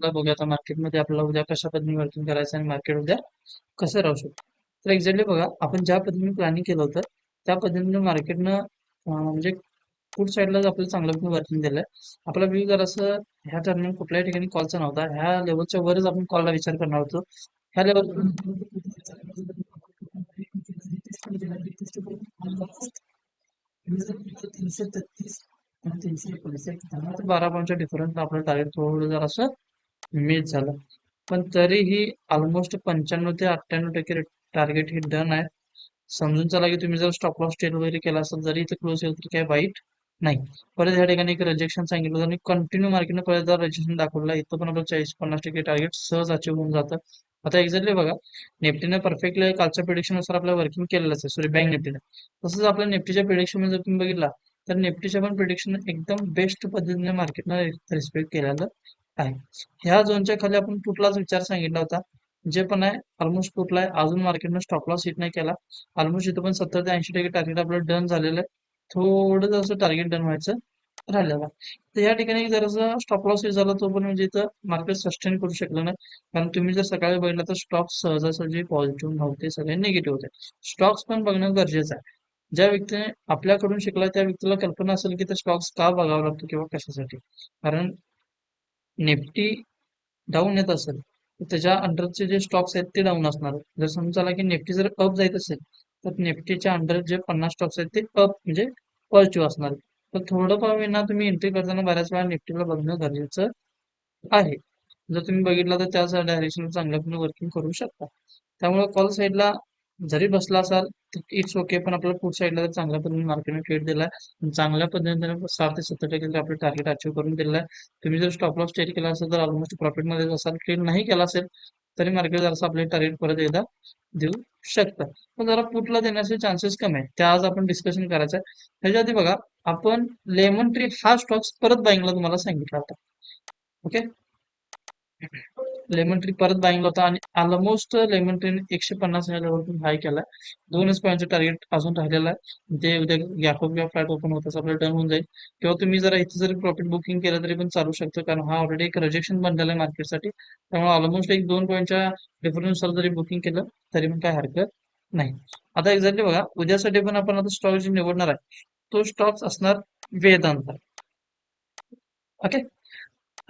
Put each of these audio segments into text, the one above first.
चला बघूया आता मार्केटमध्ये आपल्याला उद्या कशा पद्धतीने वर्किंग करायचं आणि मार्केट उद्या कसं राहू शकतो. तर एक्झॅक्टली बघा आपण ज्या पद्धतीने प्लॅनिंग केलं होतं त्या पद्धतीने मार्केटनं म्हणजे फूड साईडलाच आपल्याला चांगलं वर्किंग दिलंय. आपला व्यू जर असं ह्या टर्निंग कुठल्याही ठिकाणी कॉलचा नव्हता. ह्या लेवलच्या वरच आपण कॉलला विचार करणार होतो. ह्या लेवल तीनशे तेहतीस आणि तीनशे एकोणीस बारा पॉईंटच्या डिफरन्स आपलं टार्गेट थोडं जर असं मिस झालं. पण तरीही ऑलमोस्ट पंच्याण्णव ते अठ्ठ्याण्णव टक्के टार्गेट हे डन आहे. समजून चला की तुम्ही जर स्टॉप लॉस ट्रेड वगैरे केला असेल जरी इथे क्लोज केलं तरी काही वाईट नाही. परत या ठिकाणी एक रिजेक्शन सांगितलं आणि कंटिन्यू मार्केटने परत जर रिजेक्शन दाखवलं इथं पण आपलं चाळीस पन्नास टक्के टार्गेट सहज अचीव होऊन जातं. आता एक्झॅक्टली बघा निफ्टीने परफेक्टली कालच्या प्रिडिक्शननुसार आपलं वर्किंग केलेलंच आहे. सॉरी बँक निफ्टीने. तसंच आपल्या निफ्टीच्या प्रिडिक्शन जर तुम्ही बघितला तर निफ्टीच्या पण प्रिडिक्शन एकदम बेस्ट पद्धतीने मार्केटनं रिस्पेक्ट केलेलं आहे. ह्या झोनच्या खाली आपण कुठलाच विचार सांगितला होता. जे पण आहे ऑलमोस्ट कुठला आहे अजून मार्केटनं स्टॉप लॉस हिट नाही केला. ऑलमोस्ट इथं पण सत्तर ते ऐंशी टक्के टार्गेट आपलं डन झालेलं आहे. थोडं जसं टार्गेट डन व्हायचं राहिलेलं आहे तर या ठिकाणी जरासा स्टॉप लॉस हिट झाला तो पण म्हणजे इथं मार्केट सस्टेन करू शकलं नाही. कारण तुम्ही जर सकाळी बघितलं तर स्टॉक सहजासहजी पॉझिटिव्ह नव्हते सगळे निगेटिव्ह होते. स्टॉक्स पण बघणं गरजेचं आहे. ज्या व्यक्तीने आपल्याकडून शिकला त्या व्यक्तीला कल्पना असेल की ते स्टॉक्स का बघावं लागतं किंवा कशासाठी? कारण निफ्टी डाऊन येत असेल तर त्याच्या अंडरचे जे स्टॉक्स आहेत ते डाऊन असणार. जर समजा की निफ्टी जर अप जायत असेल तर निफ्टीच्या अंडर जे पन्नास स्टॉक्स आहेत ते अप म्हणजे पॉझिटिव्ह असणार. तर थोडंफार विना तुम्ही एंट्री करताना बऱ्याच वेळा निफ्टीला बघणं गरजेचं आहे. जर तुम्ही बघितलं तर त्या डायरेक्शन चांगल्या वर्किंग करू शकता. त्यामुळे कॉल साईडला जरी बसला असाल तर इट्स ओके पण आपल्याला पुढच्या साईडला तर चांगल्या पद्धतीने मार्केटने ट्रेड दिलाय चांगल्या पद्धतीने साठ ते सत्तर टक्के आपलं टार्गेट अचीव करून दिलं आहे तुम्ही जर स्टॉप लॉस ट्रेड केला असेल तर ऑलमोस्ट प्रॉफिटमध्ये असाल ट्रेड नाही केला असेल तरी मार्केट जरासं आपले टार्गेट परत एकदा देऊ शकतं. पण जरा पुटला देण्याचे चान्सेस कमी आहेत. त्या आज आपण डिस्कशन करायचं आहे. त्याच्या आधी बघा आपण लेमन ट्री हा स्टॉक्स परत बाईंगला तुम्हाला सांगितला होता. ओके लेमन ट्री परत बाईंग होता आणि ऑलमोस्ट लेमन ट्रीने एकशे पन्नास या लेवलतून हाय केला दोनच पॉईंटचं टार्गेट अजून राहिलेलं आहे. ते उद्या गॅप किंवा फ्लॅट ओपन होताच आपल्याला डन होऊन जाईल. किंवा तुम्ही जरा इथे जरी प्रॉफिट बुकिंग केलं तरी पण चालू शकतं. कारण हा ऑलरेडी एक रिजेक्शन बनलेला आहे मार्केटसाठी त्यामुळे ऑलमोस्ट एक दोन पॉईंटच्या डिफरन्सनुसार जरी बुकिंग केलं तरी पण काय हरकत नाही. आता एक्झॅक्टली बघा उद्यासाठी पण आपण आता स्टॉक जे निवडणार आहे. तो स्टॉक्स असणार Vedanta. Okay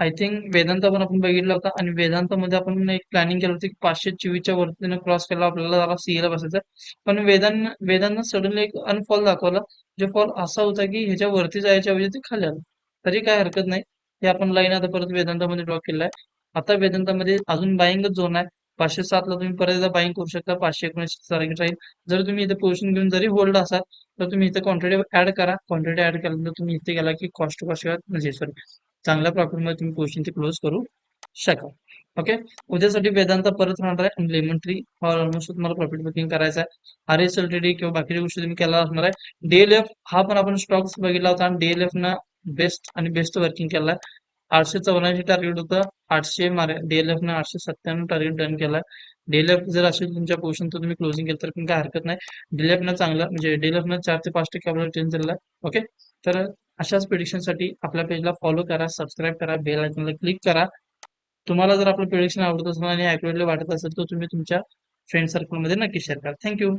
I think Vedanta पण आपण बघितला होता आणि वेदांतामध्ये आपण एक प्लॅनिंग केलं होतं की पाचशे चोवीसच्या वरतीने क्रॉस केला आपल्याला जरा सीएला बसायचं पण वेदांत वेदांना सडनली एक अनफॉल दाखवला जो फॉल असा होता की ह्याच्या वरती जायच्या ऐवजी ते खाली आलं. तरी काय हरकत नाही. हे आपण लाईन आता परत वेदांतामध्ये ड्रॉ केलं आहे. आता वेदांतामध्ये अजून बाईंगच झोन आहे. पाचशे सातला तुम्ही परत एकदा बाईंग करू शकता. पाचशे एकोणीसशे टार्गेट राहील. जर तुम्ही इथे पोझिशन घेऊन जरी होल्ड असाल तर तुम्ही इथे क्वांटिटी ऍड करा. क्वांटिटी ऍड केल्यानंतर तुम्ही इथे गेला की कॉस्ट टू कॉस्ट म्हणजे सॉरी चांगल्या प्रॉफिटमध्ये तुम्ही पोझिशन ते क्लोज करू शकाल. ओके उद्यासाठी वेदांत परत राहणार आहे. आणि लेमन ट्री ऑलमोस्ट तुम्हाला प्रॉफिट बुकिंग करायचं आहे. R S L T D किंवा बाकीच्या गोष्टी तुम्ही केला असणार आहे. डीएलएफ हा पण आपण स्टॉक्स बघितला होता आणि डीएलएफ न बेस्ट आणि बेस्ट वर्किंग केला आठशे चौऱ्याऐंशी टार्गेट होतं. आठशे मारे डीएलएफ न आठशे सत्त्याण्णव टार्गेट डन केला डीएलएफ जर असेल तुमच्या पोझिशन तर तुम्ही क्लोजिंग केलं तर पण काय हरकत नाही. डीएलएफ न चांगलं म्हणजे डीएलएफ न चार ते पाच टक्के आपल्याला टेन दिलेला ओके तर अशाच प्रिडिक्शनसाठी आपल्या पेजला फॉलो करा सबस्क्राईब करा बेल आयकॉनला क्लिक करा. तुम्हाला जर आपलं प्रिडिक्शन आवडत असेल आणि ॲक्युरेटली वाटत असेल तर तुम्ही तुमच्या फ्रेंड सर्कलमध्ये नक्की शेअर करा. थँक्यू